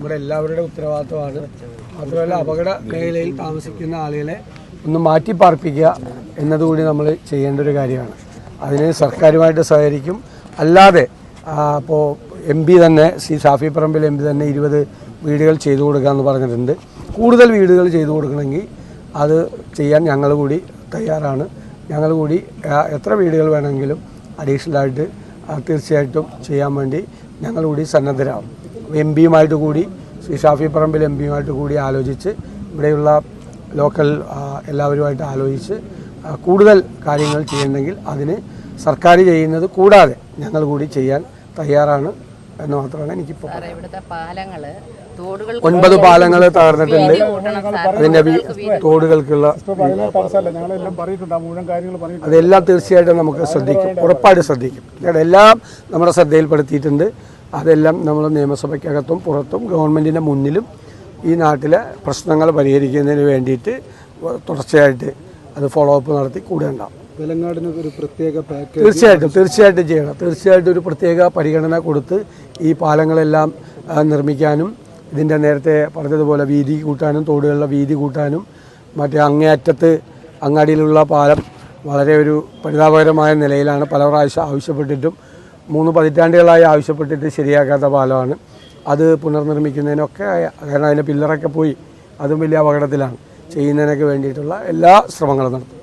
നമ്മുടെ എല്ലാവരുടെ ഉത്തരവാദിത്വമാണ്. മാത്രമല്ല അപകട മേഖലയിൽ താമസിക്കുന്ന ആളുകളെ ഒന്ന് മാറ്റി പാർപ്പിക്കുക എന്നതുകൂടി നമ്മൾ ചെയ്യേണ്ട ഒരു കാര്യമാണ്. അതിന് സർക്കാരുമായിട്ട് സഹകരിക്കും. അല്ലാതെ അപ്പോൾ എം പി തന്നെ ശ്രീ സാഫി പറമ്പിൽ എം പി തന്നെ ഇരുപത് വീടുകൾ ചെയ്തു കൊടുക്കാമെന്ന് പറഞ്ഞിട്ടുണ്ട്. കൂടുതൽ വീടുകൾ ചെയ്തു കൊടുക്കണമെങ്കിൽ അത് ചെയ്യാൻ ഞങ്ങൾ കൂടി തയ്യാറാണ്. ഞങ്ങൾ കൂടി എത്ര വീടുകൾ വേണമെങ്കിലും അഡീഷണലായിട്ട് തീർച്ചയായിട്ടും ചെയ്യാൻ വേണ്ടി ഞങ്ങൾ കൂടി സന്നദ്ധരാകും. എം പിയുമായിട്ട് കൂടി ശ്രീ ഷാഫി പറമ്പിൽ എം പിയുമായിട്ട് കൂടി ആലോചിച്ച് ഇവിടെയുള്ള ലോക്കൽ എല്ലാവരുമായിട്ട് ആലോചിച്ച് കൂടുതൽ കാര്യങ്ങൾ ചെയ്യണമെങ്കിൽ അതിന് സർക്കാർ ചെയ്യുന്നത് കൂടാതെ ഞങ്ങൾ കൂടി ചെയ്യാൻ തയ്യാറാണ് എന്ന് മാത്രമാണ് എനിക്കിപ്പോൾ ഒൻപത് പാലങ്ങൾ തകർന്നിട്ടുണ്ട്. അതിന്റെ വി- തോടുകൾക്കുള്ള അതെല്ലാം തീർച്ചയായിട്ടും നമുക്ക് ശ്രദ്ധിക്കും. ഉറപ്പായിട്ട് ശ്രദ്ധിക്കും. എല്ലാം നമ്മുടെ ശ്രദ്ധയിൽപ്പെടുത്തിയിട്ടുണ്ട്. അതെല്ലാം നമ്മൾ നിയമസഭയ്ക്കകത്തും പുറത്തും ഗവൺമെന്റിന്റെ മുന്നിലും ഈ നാട്ടിലെ പ്രശ്നങ്ങൾ പരിഹരിക്കുന്നതിന് വേണ്ടിയിട്ട് തുടർച്ചയായിട്ട് അത് ഫോളോ അപ്പ് നടത്തി കൂടെ ഉണ്ടാവും തെലങ്കാടിന് ഒരു പ്രത്യേക പാക്കേജ് തീർച്ചയായിട്ടും തീർച്ചയായിട്ടും ചെയ്യണം. തീർച്ചയായിട്ടും ഒരു പ്രത്യേക പരിഗണന കൊടുത്ത് ഈ പാലങ്ങളെല്ലാം നിർമ്മിക്കാനും ഇതിന്റെ നേരത്തെ പറഞ്ഞതുപോലെ വീതി കൂട്ടാനും തോടുകളിലെ വീതി കൂട്ടാനും മറ്റേ അങ്ങേയറ്റത്ത് അങ്ങാടിയിലുള്ള പാലം വളരെ ഒരു പരിതാപകരമായ നിലയിലാണ് പല പ്രാവശ്യം ആവശ്യപ്പെട്ടിട്ടും മൂന്ന് പതിറ്റാണ്ടുകളായി ആവശ്യപ്പെട്ടിട്ട് ശരിയാക്കാത്ത പാലമാണ്. അത് പുനർനിർമ്മിക്കുന്നതിനൊക്കെ കാരണം അതിന്റെ പില്ലറൊക്കെ പോയി. അതും വലിയ അപകടത്തിലാണ്. ചെയ്യുന്നതിനൊക്കെ വേണ്ടിയിട്ടുള്ള എല്ലാ ശ്രമങ്ങളും നടത്തും.